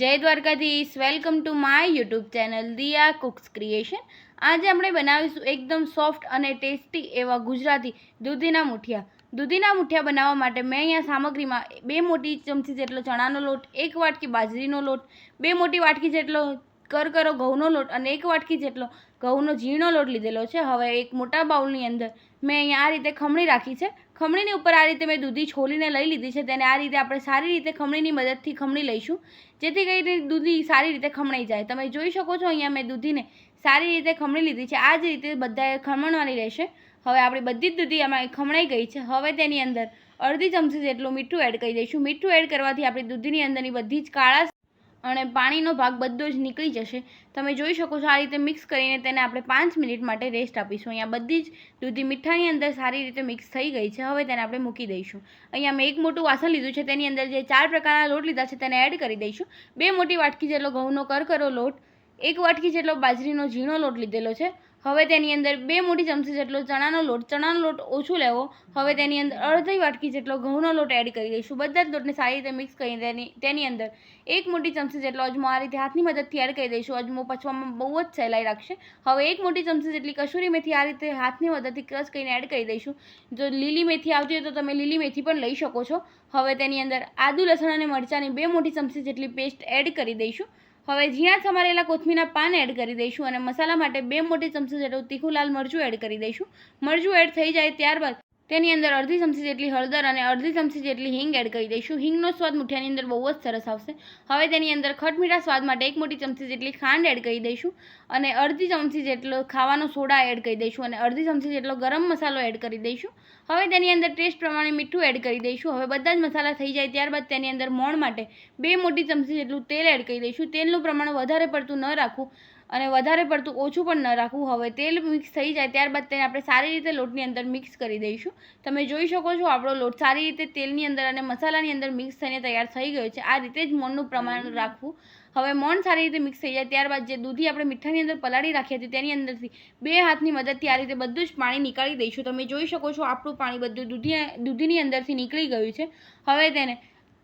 જય Dwarkadhish. Welcome to my YouTube channel Diya cooks creation આજે આપણે બનાવીશું એકદમ સોફ્ટ અને ટેસ્ટી એવા ગુજરાતી દૂધીના મુઠિયા. દૂધીના મુઠિયા બનાવવા માટે મેં અહીંયા સામગ્રીમાં બે મોટી ચમચી જેટલો ચણાનો લોટ, એક વાટકી બાજરીનો લોટ, બે મોટી વાટકી જેટલો કરકરો ઘઉંનો લોટ અને એક વાટકી જેટલો ઘઉંનો ઝીણો લોટ લીધેલો છે. હવે એક મોટા બાઉલની અંદર મેં અહીંયા આ રીતે ખમણી રાખી છે. ખમણીની ઉપર આ રીતે મેં દૂધી છોલીને લઈ લીધી છે. તેને આ રીતે આપણે સારી રીતે ખમણીની મદદથી ખમણી લઈશું. જેથી કરીને દૂધી સારી રીતે ખમણાઈ જાય. તમે જોઈ શકો છો અહીંયા મેં દૂધીને સારી રીતે ખમણી લીધી છે. આ જ રીતે બધાએ ખમણવાની રહેશે. હવે આપણી બધી જ દૂધી આમાં ખમણાઈ ગઈ છે. હવે તેની અંદર અડધી ચમચી જેટલું મીઠું એડ કરી દઈશું. મીઠું એડ કરવાથી આપણી દૂધીની અંદરની બધી જ કાળા અને પાણીનો ભાગ બધો જ નીકળી જશે. તમે જોઈ શકો છો આ રીતે મિક્સ કરીને તેને આપણે પાંચ મિનિટ માટે રેસ્ટ આપીશું. અહીંયા બધી જ દૂધી મીઠાની અંદર સારી રીતે મિક્સ થઈ ગઈ છે. હવે તેને આપણે મૂકી દઈશું. અહીંયા મેં એક મોટું વાસણ લીધું છે. તેની અંદર જે ચાર પ્રકારના લોટ લીધા છે તેને એડ કરી દઈશું. બે મોટી વાટકી જેટલો ઘઉંનો કરકરો લોટ, એક વાટકી જેટલો બાજરીનો ઝીણો લોટ લીધેલો છે. હવે તેની અંદર બે મોટી ચમચી જેટલો ચણાનો લોટ ચણાનો લોટ ઓછું લેવો. હવે તેની અંદર અડધી વાટકી જેટલો ઘઉંનો લોટ એડ કરી દઈશું. બધા જ લોટને સારી રીતે મિક્સ કરી તેની તેની અંદર એક મોટી ચમચી જેટલો અજમો આ રીતે હાથની મદદથી એડ કરી દઈશું. અજમો પચવામાં બહુ જ સહેલાઈ રાખશે. હવે એક મોટી ચમચી જેટલી કસૂરી મેથી આ રીતે હાથની મદદથી ક્રશ કરીને એડ કરી દઈશું. જો લીલી મેથી આવતી હોય તો તમે લીલી મેથી પણ લઈ શકો છો. હવે તેની અંદર આદુ, લસણ અને મરચાંની બે મોટી ચમચી જેટલી પેસ્ટ એડ કરી દઈશું. હવે જ્યાં સમારેલા કોથમીના પાન એડ કરી દઈશું અને મસાલા માટે બે મોટી ચમચી જેટલું તીખું લાલ મરચું એડ કરી દઈશું. મરચું એડ થઈ જાય ત્યારબાદ તેની અંદર અડધી ચમચી જેટલી હળદર અને અડધી ચમચી જેટલી હિંગ એડ કરી દઈશું. હિંગનો સ્વાદ મુઠિયાની અંદર બહુ જ સરસ આવશે. હવે તેની અંદર ખટમીઠા સ્વાદ માટે એક મોટી ચમચી જેટલી ખાંડ એડ કરી દઈશું અને અડધી ચમચી જેટલો ખાવાનો સોડા એડ કરી દઈશું અને અડધી ચમચી જેટલો ગરમ મસાલો એડ કરી દઈશું. હવે તેની અંદર ટેસ્ટ પ્રમાણે મીઠું એડ કરી દઈશું. હવે બધા જ મસાલા થઈ જાય ત્યારબાદ તેની અંદર મોણ માટે બે મોટી ચમચી જેટલું તેલ એડ કરી દઈશું. તેલનું પ્રમાણ વધારે પડતું ન રાખવું. અને વધારે પડતું ઓછું પણ ન રાખવું હવે તેલ મિક્સ થઈ જાય ત્યારબાદ તેને આપણે સારી રીતે લોટની અંદર મિક્સ કરી દઈશું. તમે જોઈ શકો છો આપણો લોટ સારી રીતે તેલની અંદર અને મસાલાની અંદર મિક્સ થઈને તૈયાર થઈ ગયો છે. આ રીતે જ મોણનું પ્રમાણ રાખવું. હવે મોણ સારી રીતે મિક્સ થઈ જાય ત્યારબાદ જે દૂધી આપણે મીઠાની અંદર પલાળી રાખી હતી તેની અંદરથી બે હાથની મદદથી આ રીતે બધું જ પાણી નીકાળી દઈશું. તમે જોઈ શકો છો આપણું પાણી બધું દૂધી દૂધીની અંદરથી નીકળી ગયું છે. હવે તેને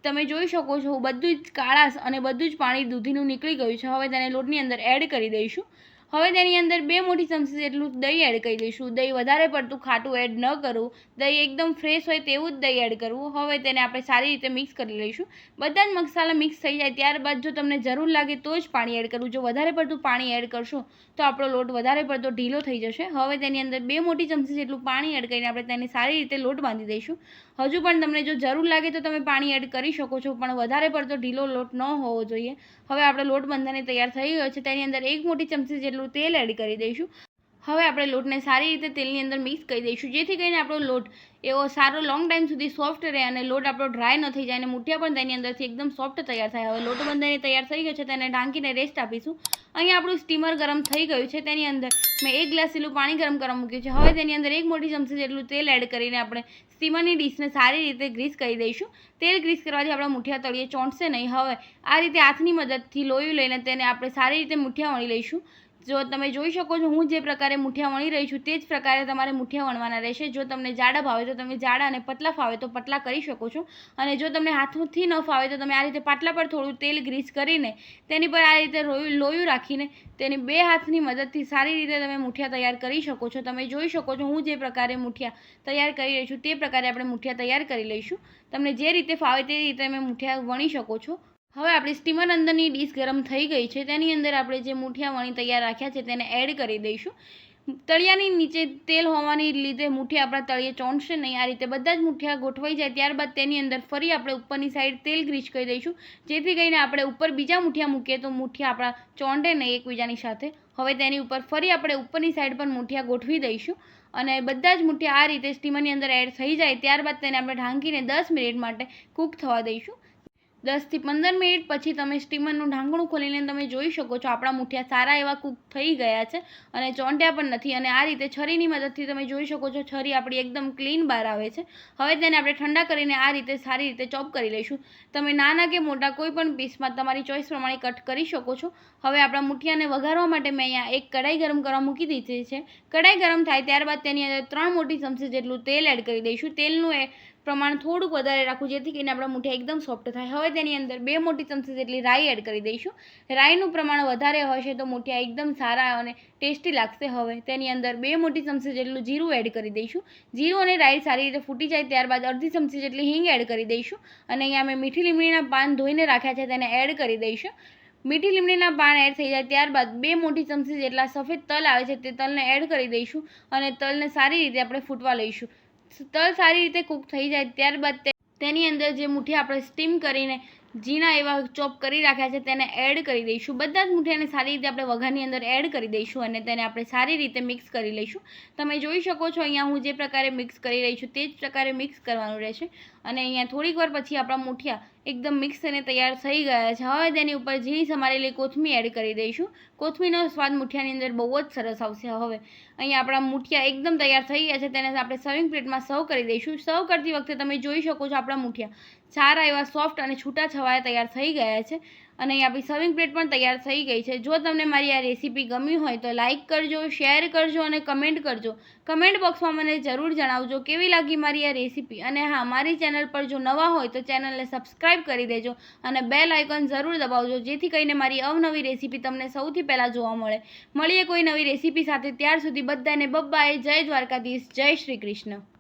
તમે જોઈ શકો છો, બધું જ કાળાશ અને બધું જ પાણી દૂધીનું નીકળી ગયું છે. હવે તેને લોટની અંદર એડ કરી દઈશું. હવે તેની અંદર બે મોટી ચમચી જેટલું દહીં એડ કરી દઈશું. દહીં વધારે પડતું ખાટું એડ ન કરવું દહીં એકદમ ફ્રેશ હોય તેવું જ દહીં એડ કરવું. હવે તેને આપણે સારી રીતે મિક્સ કરી લઈશું. બધા જ મસાલા મિક્સ થઈ જાય ત્યારબાદ જો તમને જરૂર લાગે તો જ પાણી એડ કરવું. જો વધારે પડતું પાણી એડ કરશો તો આપણો લોટ વધારે પડતો ઢીલો થઈ જશે. હવે તેની અંદર બે મોટી ચમચી જેટલું પાણી એડ કરીને આપણે તેને સારી રીતે લોટ બાંધી દઈશું. હજુ પણ તમને જો જરૂર લાગે તો તમે પાણી એડ કરી શકો છો, પણ વધારે પડતો ઢીલો લોટ ન હોવો જોઈએ. હવે આપણે લોટ બંધાને તૈયાર થઈ ગયો છે, તેની અંદર એક મોટી ચમચી જેટલું તેલ એડ કરી દઈશું. હવે આપણે લોટને સારી રીતે તેલની અંદર મિક્સ કરી દઈશું, જેથી કરીને આપણો લોટ એવો સારો લોંગ ટાઈમ સુધી સોફ્ટ રહે અને લોટ આપણો ડ્રાય ન થઈ જાય અને મૂઠિયા પણ તેની અંદરથી એકદમ સોફ્ટ તૈયાર થાય. હવે લોટ બંધાઈને તૈયાર થઈ ગયો છે, તેને ઢાંકીને રેસ્ટ આપીશું. અહીંયા આપણું સ્ટીમર ગરમ થઈ ગયું છે, તેની અંદર મેં એક ગ્લાસ જેટલું પાણી ગરમ કરવા મૂક્યું છે. હવે તેની અંદર એક મોટી ચમચી જેટલું તેલ એડ કરીને આપણે સ્ટીમરની ડીશને સારી રીતે ગ્રીસ કરી દઈશું. તેલ ગ્રીસ કરવાથી આપણા મુઠિયા તળીએ ચોંટશે નહીં. હવે આ રીતે હાથની મદદથી લોહી લઈને તેને આપણે સારી રીતે મુઠિયા વણી લઈશું. જો તમે જોઈ શકો છો, હું જે પ્રકારે મુઠિયા વણી રહી છું, તે જ પ્રકારે તમારે મુઠિયા વણવાના રહેશે. જો તમને જાડા ભાવે, તો તમે જાડા અને પતલા ફાવે, તો પતલા કરી શકો છો. અને જો તમને હાથથી ન ફાવે, તો તમે આ રીતે પાટલા પર થોડું તેલ ગ્રીસ કરીને, તેની પર આ રીતે લોયું રાખીને, તેની બે હાથની મદદથી સારી રીતે તમે મુઠિયા તૈયાર કરી શકો છો. તમે જોઈ શકો છો, હું જે પ્રકારે મુઠિયા તૈયાર કરી રહી છું, તે પ્રકારે આપણે મુઠિયા તૈયાર કરી લઈશું. તમને જે રીતે ફાવે તે રીતે તમે મુઠિયા વણી શકો છો. હવે આપણી સ્ટીમર અંદરની ડીશ ગરમ થઈ ગઈ છે, તેની અંદર આપણે જે મૂઠિયા વણી તૈયાર રાખ્યા છે, તેને એડ કરી દઈશું. તળિયાની નીચે તેલ હોવાની લીધે મૂઠિયા આપણા તળિયે ચોંટશે નહીં. આ રીતે બધા જ મૂઠિયા ગોઠવાઈ જાય, ત્યારબાદ તેની અંદર ફરી આપણે ઉપરની સાઈડ તેલ ગ્રીસ કરી દઈશું. જેથી કરીને આપણે ઉપર બીજા મૂઠિયા મૂકીએ તો મુઠિયા આપણા ચોંટે નહીં એકબીજાની સાથે. હવે તેની ઉપર ફરી આપણે ઉપરની સાઈડ પર મૂઠિયા ગોઠવી દઈશું અને બધા જ મૂઠિયા આ રીતે સ્ટીમરની અંદર એડ થઈ જાય, ત્યારબાદ તેને આપણે ઢાંકીને દસ મિનિટ માટે કૂક થવા દઈશું. દસથી પંદર મિનિટ પછી તમે સ્ટીમરનું ઢાંકણું ખોલીને તમે જોઈ શકો છો. આપણા મૂઠિયા સારા એવા કૂક થઈ ગયા છે અને ચોંટ્યા પણ નથી અને આ રીતે છરીની મદદથી તમે જોઈ શકો છો છરી આપણી એકદમ ક્લીન બહાર આવે છે. હવે તેને આપણે ઠંડા કરીને આ રીતે સારી રીતે ચોપ કરી લઈશું. તમે નાના કે મોટા કોઈ પણ પીસમાં તમારી ચોઈસ પ્રમાણે કટ કરી શકો છો. હવે આપણા મુઠિયાને વઘારવા માટે મેં અહીંયા એક કઢાઈ ગરમ કરવા મૂકી દીધી છે. કઢાઈ ગરમ થાય ત્યારબાદ તેની અંદર ત્રણ મોટી ચમચી જેટલું તેલ એડ કરી દઈશું. તેલનું એ પ્રમાણ થોડુંક વધારે રાખવું, જેથી કરીને આપણા મૂઠિયા એકદમ સોફ્ટ થાય. હવે તેની અંદર બે મોટી ચમચી જેટલી રાઈ એડ કરી દઈશું. રાઈનું પ્રમાણ વધારે હશે તો મૂઠિયા એકદમ સારા અને ટેસ્ટી લાગશે હવે. તેની અંદર બે મોટી ચમચી જેટલું જીરું એડ કરી દઈશું. જીરું અને રાઈ સારી રીતે ફૂટી જાય ત્યારબાદ અડધી ચમચી જેટલી હિંગ એડ કરી દઈશું. અને અહીંયા મેં મીઠી લીમડીના પાન ધોઈને રાખ્યા છે તેને એડ કરી દઈશું. મીઠી લીમડીના પાન એડ થઈ જાય ત્યારબાદ બે મોટી ચમચી જેટલા સફેદ તલ આવે છે તે તલને એડ કરી દઈશું. અને તલને સારી રીતે આપણે ફૂટવા લઈશું. તલ સારી રીતે કૂક થઈ જાય ત્યારબાદ તેની અંદર જે મુઠ્ઠી આપણે સ્ટીમ કરીને ઝીણા એવા ચોપ કરી રાખ્યા છે, તેને એડ કરી દઈશું. બધા જ મુઠિયાને સારી રીતે આપણે વઘારની અંદર એડ કરી દઈશું અને તેને આપણે સારી રીતે મિક્સ કરી લઈશું. તમે જોઈ શકો છો, અહીંયા હું જે પ્રકારે મિક્સ કરી રહી છું, તે જ પ્રકારે મિક્સ કરવાનું રહેશે. અને અહીંયા થોડીક વાર પછી આપણા મુઠિયા એકદમ મિક્સ થઈને તૈયાર થઈ ગયા છે. હવે તેની ઉપર ઝીણી સમારેલી કોથમી એડ કરી દઈશું. કોથમીનો સ્વાદ મુઠિયાની અંદર બહુ જ સરસ આવશે. હવે અહીંયા આપણા મુઠિયા એકદમ તૈયાર થઈ ગયા છે, તેને આપણે સર્વિંગ પ્લેટમાં સર્વ કરી દઈશું. સર્વ કરતી વખતે તમે જોઈ શકો છો આપણા મુઠિયા સારા એવા સોફ્ટ અને છૂટા છવાયા તૈયાર થઈ ગયા છે. અને અહીં આપણી સર્વિંગ પ્લેટ પણ તૈયાર થઈ ગઈ છે. જો તમને મારી આ રેસીપી ગમી હોય તો લાઇક કરજો શેર કરજો અને કમેન્ટ કરજો. કમેન્ટ બોક્સમાં મને જરૂર જણાવજો કેવી લાગી મારી આ રેસીપી અને હા, મારી ચેનલ પર જો નવા હોય તો ચેનલને સબસ્ક્રાઈબ કરી દેજો અને બેલ આઇકન જરૂર દબાવજો, જેથી કરીને મારી અવનવી રેસીપી તમને સૌથી પહેલાં જોવા મળે. મળીએ કોઈ નવી રેસીપી સાથે, ત્યાર સુધી બધાને બબ્બાએ જય દ્વારકાધીશ. જય શ્રી કૃષ્ણ.